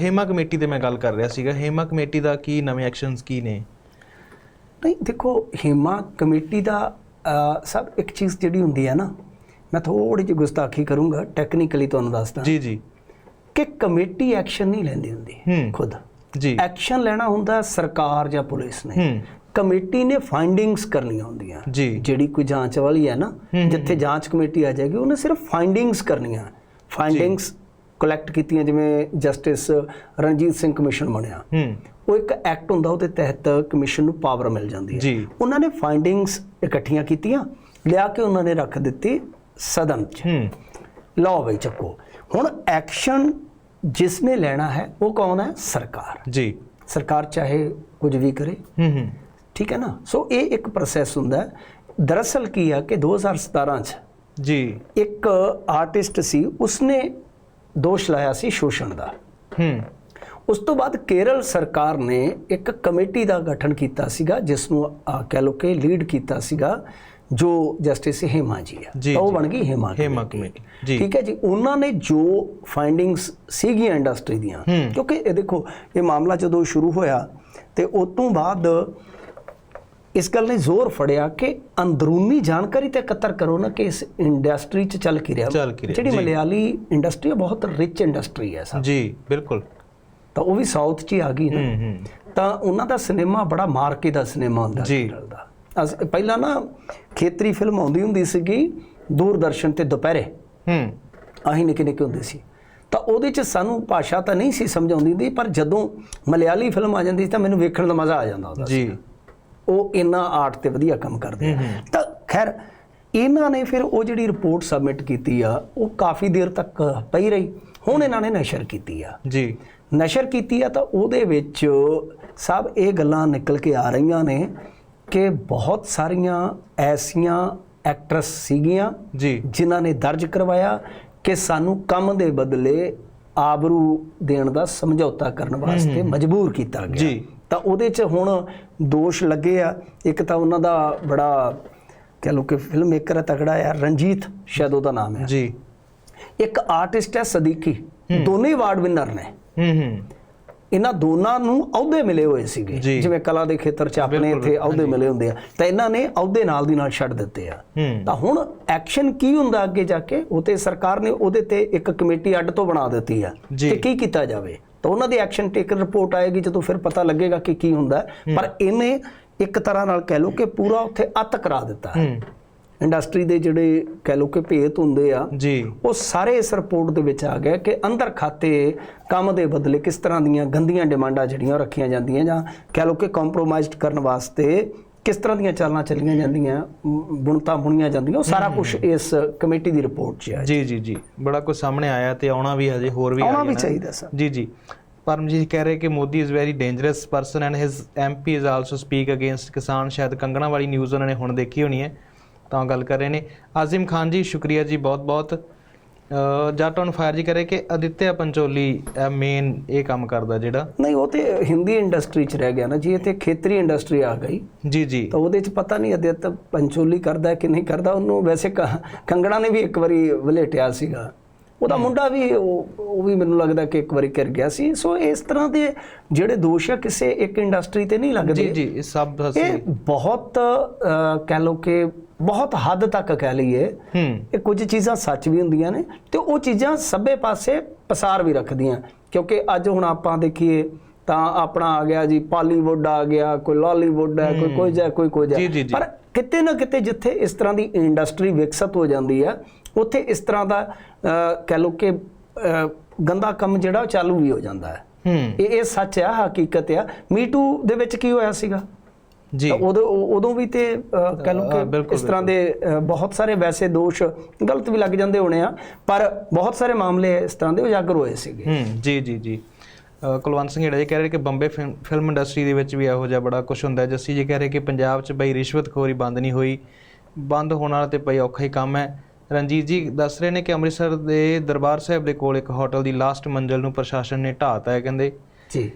Hema committee ਤੇ ਮੈਂ ਗੱਲ ਕਰ ਰਿਹਾ ਸੀਗਾ। ਹੇਮਾ ਕਮੇਟੀ ਦਾ ਕੀ ਨਵੇਂ ਐਕਸ਼ਨਸ ਕੀ ਨੇ? ਨਹੀਂ ਦੇਖੋ ਹਿਮਾ ਕਮੇਟੀ ਦਾ ਸਭ ਇੱਕ ਚੀਜ਼ ਜਿਹੜੀ ਹੁੰਦੀ ਹੈ ਨਾ ਮੈਂ ਥੋੜੀ ਜਿਹੀ ਗੁਸਤਾਖੀ ਕਰੂੰਗਾ ਟੈਕਨੀਕਲੀ ਤੁਹਾਨੂੰ ਦੱਸਦਾ। ਜੀ ਜੀ। ਕਿ ਕਮੇਟੀ ਐਕਸ਼ਨ ਨਹੀਂ ਲੈਂਦੀ ਹੁੰਦੀ। ਖੁਦ। ਜੀ। ਐਕਸ਼ਨ ਲੈਣਾ ਹੁੰਦਾ ਸਰਕਾਰ ਜਾਂ ਪੁਲਿਸ ਨੇ। ਕਮੇਟੀ ਨੇ ਫਾਈਂਡਿੰਗਸ ਕਰਨੀਆਂ ਹੁੰਦੀਆਂ। ਜਿਹੜੀ ਕੋਈ ਜਾਂਚ ਵਾਲੀ ਹੈ ਨਾ ਜਿੱਥੇ ਜਾਂਚ ਕਮੇਟੀ ਆ ਜਾਏਗੀ ਉਹਨੇ ਸਿਰਫ ਫਾਈਂਡਿੰਗਸ ਕਰਨੀਆਂ। ਫਾਈਂਡਿੰਗਸ ਕਲੈਕਟ ਕੀਤੀਆਂ ਜਿਵੇਂ ਜਸਟਿਸ ਰਣਜੀਤ ਸਿੰਘ ਕਮਿਸ਼ਨ ਬਣਿਆ। ਹੂੰ। ਉਹ ਇੱਕ ਐਕਟ ਹੁੰਦਾ ਉਹਦੇ ਤਹਿਤ ਕਮਿਸ਼ਨ ਨੂੰ ਪਾਵਰ ਮਿਲ ਜਾਂਦੀ ਹੈ। ਉਹਨਾਂ ਨੇ ਫਾਈਂਡਿੰਗਸ ਇਕੱਠੀਆਂ ਕੀਤੀਆਂ ਲਿਆ ਕੇ ਉਹਨਾਂ ਨੇ ਰੱਖ ਦਿੱਤੀ ਸਦਨ 'ਚ। ਹੂੰ। ਲਓ ਬਈ ਚੱਕੋ। ਹੁਣ ਐਕਸ਼ਨ ਜਿਸ ਨੇ ਲੈਣਾ ਹੈ ਉਹ ਕੌਣ ਹੈ? ਸਰਕਾਰ। ਜੀ। ਸਰਕਾਰ ਚਾਹੇ ਕੁਝ ਵੀ ਕਰੇ। ਹੂੰ ਹੂੰ। ਠੀਕ ਹੈ ਨਾ? ਸੋ ਇਹ ਇੱਕ ਪ੍ਰੋਸੈਸ ਹੁੰਦਾ ਦਰਅਸਲ ਕੀ ਆ ਕਿ 2017 ਚ ਜੀ। ਇੱਕ ਆਰਟਿਸਟ ਸੀ ਉਸਨੇ ਦੋਸ਼ ਲਾਇਆ ਸੀ ਸ਼ੋਸ਼ਣ ਦਾ। ਹੂੰ। ਉਸ ਤੋਂ ਬਾਅਦ ਕੇਰਲ ਸਰਕਾਰ ਨੇ ਇੱਕ ਕਮੇਟੀ ਦਾ ਗਠਨ ਕੀਤਾ ਸੀਗਾ ਜਿਸ ਨੂੰ ਕਹਿ ਲੋ ਕਿ ਲੀਡ ਕੀਤਾ ਸੀਗਾ ਜੋ ਜਸਟਿਸ ਹੇਮਾ ਜੀ ਆ। ਤਾਂ ਉਹ। ਬਣ ਗਈ ਹੇਮਾ ਹੇਮਾ ਕਮੇਟੀ ਜੀ। ਠੀਕ ਹੈ ਜੀ ਉਹਨਾਂ ਨੇ ਜੋ ਫਾਈਂਡਿੰਗਸ ਸੀਗੀਆਂ ਇੰਡਸਟਰੀ ਦੀਆਂ। ਕਿਉਂਕਿ ਇਹ ਦੇਖੋ ਇਹ ਮਾਮਲਾ ਜਦੋਂ ਸ਼ੁਰੂ ਹੋਇਆ ਤੇ ਉਸ ਤੋਂ ਬਾਅਦ ਇਸ ਗੱਲ ਨੇ ਜ਼ੋਰ ਫੜਿਆ ਕਿ ਅੰਦਰੂਨੀ ਜਾਣਕਾਰੀ ਤੇ ਇਕੱਤਰ ਕਰੋ ਨਾ ਕਿ ਇਸ ਇੰਡਸਟਰੀ 'ਚ ਚੱਲ ਕੀ ਰਿਹਾ। ਜਿਹੜੀ। ਮਲਿਆਲੀ ਇੰਡਸਟਰੀ ਹੈ ਬਹੁਤ ਰਿਚ ਇੰਡਸਟਰੀ ਹੈ ਸਭ ਜੀ ਬਿਲਕੁਲ। ਤਾਂ ਉਹ ਵੀ ਸਾਊਥ 'ਚ ਹੀ ਆ ਗਈ ਨਾ। ਤਾਂ ਉਹਨਾਂ ਦਾ ਸਿਨੇਮਾ ਬੜਾ ਮਾਰਕੇ ਦਾ ਸਿਨੇਮਾ ਹੁੰਦਾ ਜੀ। ਕੇਰਲ ਦਾ। ਪਹਿਲਾਂ ਨਾ ਖੇਤਰੀ ਫਿਲਮ ਆਉਂਦੀ ਹੁੰਦੀ ਸੀਗੀ ਦੂਰਦਰਸ਼ਨ ਤੇ ਦੁਪਹਿਰੇ। ਹੂੰ। ਅਸੀਂ ਨਿੱਕੇ ਨਿੱਕੇ ਹੁੰਦੇ ਸੀ। ਤਾਂ ਉਹਦੇ 'ਚ ਸਾਨੂੰ ਭਾਸ਼ਾ ਤਾਂ ਨਹੀਂ ਸੀ ਸਮਝ ਆਉਂਦੀ ਹੁੰਦੀ ਪਰ ਜਦੋਂ ਮਲਿਆਲੀ ਫਿਲਮ ਆ ਜਾਂਦੀ ਸੀ ਤਾਂ ਮੈਨੂੰ ਵੇਖਣ ਦਾ ਮਜ਼ਾ ਆ ਜਾਂਦਾ ਉਹਦਾ ਜੀ। ਉਹ ਇੰਨਾ ਆਰਟ ਤੇ ਵਧੀਆ ਕੰਮ ਕਰਦੇ ਆ। ਤਾਂ ਖੈਰ ਇਹਨਾਂ ਨੇ ਫਿਰ ਉਹ ਜਿਹੜੀ ਰਿਪੋਰਟ ਸਬਮਿਟ ਕੀਤੀ ਆ ਉਹ ਕਾਫੀ ਦੇਰ ਤੱਕ ਪਈ ਰਹੀ। ਹੁਣ ਇਹਨਾਂ ਨੇ ਨਸ਼ਰ ਕੀਤੀ ਆ। ਜੀ। ਨਸ਼ਰ ਕੀਤੀ ਆ ਤਾਂ ਉਹਦੇ ਵਿੱਚ ਸਭ ਇਹ ਗੱਲਾਂ ਨਿਕਲ ਕੇ ਆ ਰਹੀਆਂ ਨੇ ਕਿ ਬਹੁਤ ਸਾਰੀਆਂ ਐਸੀਆਂ ਐਕਟਰਸ ਸੀਗੀਆਂ ਜੀ। ਜਿਨ੍ਹਾਂ ਨੇ ਦਰਜ ਕਰਵਾਇਆ ਕਿ ਸਾਨੂੰ ਕੰਮ ਦੇ ਬਦਲੇ ਆਬਰੂ ਦੇਣ ਦਾ ਸਮਝੌਤਾ ਕਰਨ ਵਾਸਤੇ ਮਜਬੂਰ ਕੀਤਾ ਗਿਆ। ਜੀ। ਤਾਂ ਉਹਦੇ 'ਚ ਹੁਣ ਦੋਸ਼ ਲੱਗੇ ਆ। ਇੱਕ ਤਾਂ ਉਹਨਾਂ ਦਾ ਬੜਾ ਕਹ ਲੋ ਕਿ ਫਿਲਮ ਮੇਕਰ ਹੈ ਤਗੜਾ ਹੈ ਰਣਜੀਤ ਸ਼ਾਇਦ ਉਹਦਾ ਨਾਮ ਹੈ ਜੀ। ਇੱਕ ਆਰਟਿਸਟ ਹੈ ਸਦੀਕੀ। ਦੋਨੇ ਅਵਾਰਡ ਵਿਨਰ ਨੇ। ਹੂੰ ਹੂੰ। ਇਹਨਾਂ ਦੋਨਾਂ ਨੂੰ ਅਹੁਦੇ ਮਿਲੇ ਹੋਏ ਸੀਗੇ। ਜਿਵੇਂ ਕਲਾ ਦੇ ਖੇਤਰ 'ਚ ਆਪਣੇ ਇੱਥੇ ਅਹੁਦੇ ਮਿਲੇ ਹੁੰਦੇ ਆ। ਤਾਂ ਇਹਨਾਂ ਨੇ ਅਹੁਦੇ ਨਾਲ ਦੀ ਨਾਲ ਛੱਡ ਦਿੱਤੇ ਆ। ਤਾਂ ਹੁਣ ਐਕਸ਼ਨ ਕੀ ਹੁੰਦਾ ਅੱਗੇ ਜਾ ਕੇ? ਉਹ ਤੇ ਸਰਕਾਰ ਨੇ ਉਹਦੇ ਤੇ ਇੱਕ ਕਮੇਟੀ ਅੱਡ ਤੋਂ ਬਣਾ ਦਿੱਤੀ ਆ। ਕਿ ਕੀ ਕੀਤਾ ਜਾਵੇ? ਤਾਂ ਉਹਨਾਂ ਦੀ ਐਕਸ਼ਨ ਟੇਕਰ ਰਿਪੋਰਟ ਆਏਗੀ ਜਦੋਂ ਫਿਰ ਪਤਾ ਲੱਗੇਗਾ ਕਿ ਕੀ ਹੁੰਦਾ। ਪਰ ਇਹਨੇ ਇੱਕ ਤਰ੍ਹਾਂ ਨਾਲ ਕਹਿ ਲਓ ਕਿ ਪੂਰਾ ਉੱਥੇ ਅੱਤ ਕਰਾ ਦਿੱਤਾ ਇੰਡਸਟਰੀ ਦੇ ਜਿਹੜੇ ਕਹਿ ਲਓ ਕਿ ਭੇਤ ਹੁੰਦੇ ਆ ਜੀ। ਉਹ ਸਾਰੇ ਇਸ ਰਿਪੋਰਟ ਦੇ ਵਿੱਚ ਆ ਗਿਆ ਕਿ ਅੰਦਰ ਖਾਤੇ ਕੰਮ ਦੇ ਬਦਲੇ ਕਿਸ ਤਰ੍ਹਾਂ ਦੀਆਂ ਗੰਦੀਆਂ ਡਿਮਾਂਡਾਂ ਜਿਹੜੀਆਂ ਰੱਖੀਆਂ ਜਾਂਦੀਆਂ ਜਾਂ ਕਹਿ ਲਓ ਕਿ ਕੰਪਰੋਮਾਈਜ਼ਡ ਕਰਨ ਵਾਸਤੇ ਕਿਸ ਤਰ੍ਹਾਂ ਦੀਆਂ ਚਾਲਾਂ ਚੱਲੀਆਂ ਜਾਂਦੀਆਂ ਬੁਣਤਾਂ ਬੁਣੀਆਂ ਜਾਂਦੀਆਂ ਉਹ ਸਾਰਾ ਕੁਝ ਇਸ ਕਮੇਟੀ ਦੀ ਰਿਪੋਰਟ 'ਚ ਹੈ ਜੀ ਜੀ ਜੀ। ਬੜਾ ਕੁਝ ਸਾਹਮਣੇ ਆਇਆ ਤੇ ਆਉਣਾ ਵੀ ਹਜੇ ਹੋਰ ਵੀ ਆਉਣਾ ਵੀ। ਚਾਹੀਦਾ ਸਰ। ਜੀ ਜੀ। ਪਰਮਜੀਤ ਕਹਿ ਰਹੇ ਕਿ Modi is very dangerous person and his MP is also speak against ਕਿਸਾਨ ਸ਼ਾਇਦ ਕੰਗਣਾ ਵਾਲੀ ਨਿਊਜ਼ ਉਹਨਾਂ ਨੇ ਹੁਣ ਦੇਖੀ ਹੋਣੀ ਹੈ ਤਾਂ ਗੱਲ ਕਰ ਰਹੇ ਨੇ। ਆਜ਼ਿਮ ਖਾਨ ਜੀ ਸ਼ੁਕਰੀਆ ਜੀ ਬਹੁਤ ਬਹੁਤ ਜੱਟ ਔਨ ਫਾਇਰ ਜੀ ਕਰੇ ਕਿ ਅਦਿੱਤਿਆ ਪੰਚੋਲੀ ਮੇਨ ਇਹ ਕੰਮ ਕਰਦਾ ਜਿਹੜਾ? ਨਹੀਂ ਉਹ ਤੇ ਹਿੰਦੀ ਇੰਡਸਟਰੀ 'ਚ ਰਹਿ ਗਿਆ ਨਾ ਜੀ ਇਹ ਤੇ ਖੇਤਰੀ ਇੰਡਸਟਰੀ ਆ ਗਈ। ਜੀ ਜੀ। ਤਾਂ ਉਹਦੇ 'ਚ ਪਤਾ ਨਹੀਂ ਅਦਿੱਤ ਪੰਚੋਲੀ ਕਰਦਾ ਕਿ ਨਹੀਂ ਕਰਦਾ ਉਹਨੂੰ ਵੈਸੇ ਕੰਗਣਾ ਨੇ ਵੀ ਇੱਕ ਵਾਰੀ ਵਲੇਟਿਆ ਸੀਗਾ। ਉਹਦਾ ਮੁੰਡਾ ਵੀ ਉਹ ਵੀ ਮੈਨੂੰ ਲੱਗਦਾ ਕਿ ਇੱਕ ਵਾਰੀ ਕਰ ਗਿਆ ਸੀ। ਸੋ ਇਸ ਤਰ੍ਹਾਂ ਦੇ ਜਿਹੜੇ ਦੋਸ਼ ਆ ਕਿਸੇ ਇੱਕ ਇੰਡਸਟਰੀ ਤੇ ਨਹੀਂ ਜੀ ਲੱਗਦੇ। ਜੀ ਇਹ ਸਭ ਇਹ ਬਹੁਤ ਕਹਿ ਲਓ ਕਿ ਬਹੁਤ ਹੱਦ ਤੱਕ ਕਹਿ ਲਈਏ ਹੂੰ। ਇਹ ਕੁਝ ਚੀਜ਼ਾਂ ਸੱਚ ਵੀ ਹੁੰਦੀਆਂ ਨੇ ਤੇ ਉਹ ਚੀਜ਼ਾਂ ਸਭੇ ਪਾਸੇ ਪਸਾਰ ਵੀ ਰੱਖਦੀਆਂ। ਕਿਉਂਕਿ ਅੱਜ ਹੁਣ ਆਪਾਂ ਦੇਖੀਏ ਤਾਂ ਆਪਣਾ ਆ ਗਿਆ ਜੀ ਪਾਲੀਵੁੱਡ ਆ ਗਿਆ ਕੋਈ ਲਾਲੀਵੁੱਡ ਹੈ ਕੋਈ ਕੋਈ ਜਾ ਕੋਈ ਕੋਈ ਜਾ। ਪਰ ਕਿਤੇ ਨਾ ਕਿਤੇ ਜਿੱਥੇ ਇਸ ਤਰ੍ਹਾਂ ਦੀ ਇੰਡਸਟਰੀ ਵਿਕਸਿਤ ਹੋ ਜਾਂਦੀ ਹੈ ਉੱਥੇ ਇਸ ਤਰ੍ਹਾਂ ਦਾ ਕਹਿ ਲਓ ਕਿ ਗੰਦਾ ਕੰਮ ਜਿਹੜਾ ਚਾਲੂ ਵੀ ਹੋ ਜਾਂਦਾ ਹੈ। ਇਹ ਇਹ ਸੱਚ ਹੈ ਹਕੀਕਤ ਆ ਮੀਟੂ ਦੇ ਵਿੱਚ ਕੀ ਹੋਇਆ ਸੀਗਾ? ਜੀ। ਉਦੋਂ ਉਦੋਂ ਵੀ ਤੇ ਕਹਿ ਅਹ, ਕਿ ਇਸ ਤਰ੍ਹਾਂ ਦੇ ਬਹੁਤ ਸਾਰੇ ਵੈਸੇ ਦੋਸ਼ ਗਲਤ ਵੀ ਲੱਗ ਜਾਂਦੇ ਹੋਣੇ ਆ ਪਰ ਬਹੁਤ ਸਾਰੇ ਮਾਮਲੇ ਇਸ ਤਰ੍ਹਾਂ ਦੇ ਉਜਾਗਰ ਹੋਏ ਸੀਗੇ। ਹੂੰ ਜੀ ਜੀ ਜੀ। ਕੁਲਵੰਤ ਸਿੰਘ ਹੀੜਾ ਜੀ ਕਹਿ ਰਹੇ ਕਿ ਬੰਬੇ ਫਿਲਮ- ਇੰਡਸਟਰੀ ਦੇ ਵਿੱਚ ਵੀ ਇਹੋ ਜਿਹਾ ਬੜਾ ਕੁਝ ਹੁੰਦਾ ਜੱਸੀ ਜੀ ਕਹਿ ਰਹੇ ਕਿ ਪੰਜਾਬ 'ਚ ਬਈ ਰਿਸ਼ਵਤਖੋਰੀ ਬੰਦ ਨਹੀਂ ਹੋਈ ਬੰਦ ਹੋਣ ਵਾਲਾ ਤੇ ਪਈ ਔਖਾ ਹੀ ਕੰਮ ਹੈ। ਰਣਜੀਤ ਜੀ ਦੱਸ ਰਹੇ ਨੇ ਕਿ ਅੰਮ੍ਰਿਤਸਰ ਦੇ ਦਰਬਾਰ ਸਾਹਿਬ ਦੇ ਕੋਲ ਇੱਕ ਹੋਟਲ ਦੀ ਲਾਸਟ ਮੰਜ਼ਲ ਨੂੰ ਪ੍ਰਸ਼ਾਸਨ ਨੇ ਢਾਤਾ ਹੈ ਕਹਿੰਦੇ। ਜੀ।